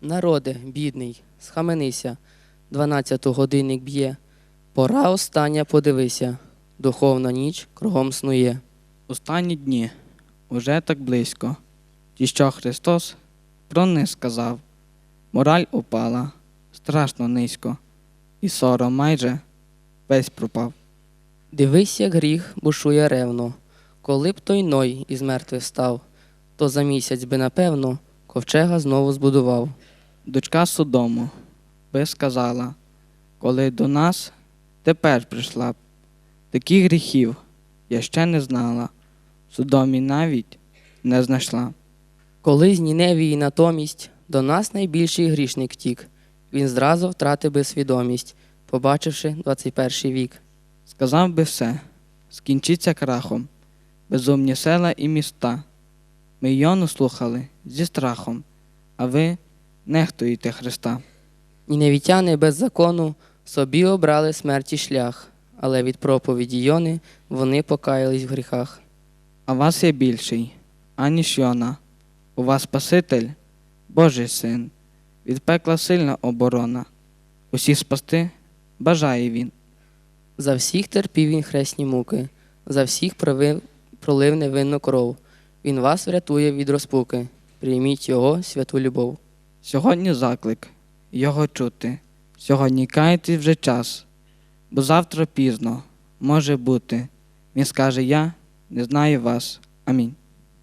Народе, бідний, схаменися, дванадцяту годинник б'є. Пора остання подивися, духовна ніч кругом снує. Останні дні уже так близько. Ті, що Христос про них сказав. Мораль упала страшно низько, і сором майже весь пропав. Дивись, як гріх бушує ревно. Коли б той Ной із мертвих став, то за місяць би, напевно, ковчега знову збудував. Дочка Содому би сказала, коли до нас тепер прийшла б, таких гріхів я ще не знала, Содомі навіть не знайшла. Коли з Ніневії натомість до нас найбільший грішник втік, він зразу втратив би свідомість, побачивши 21 вік. Сказав би все, скінчиться крахом, безумні села і міста. Ми Йону слухали зі страхом, а ви нехтуєте Христа. Ніневітяни без закону собі обрали смерті шлях, але від проповіді Йони вони покаялись в гріхах. А вас є більший, аніж Йона. У вас Спаситель, Божий син, від пекла сильна оборона. Усіх спасти бажає він. За всіх терпів він хресні муки, за всіх провив, пролив невинну кров. Він вас врятує від розпуки. Прийміть його святу любов. Сьогодні заклик його чути. Сьогодні кайтесь вже час, бо завтра пізно може бути. Він скаже: Я не знаю вас. Амінь.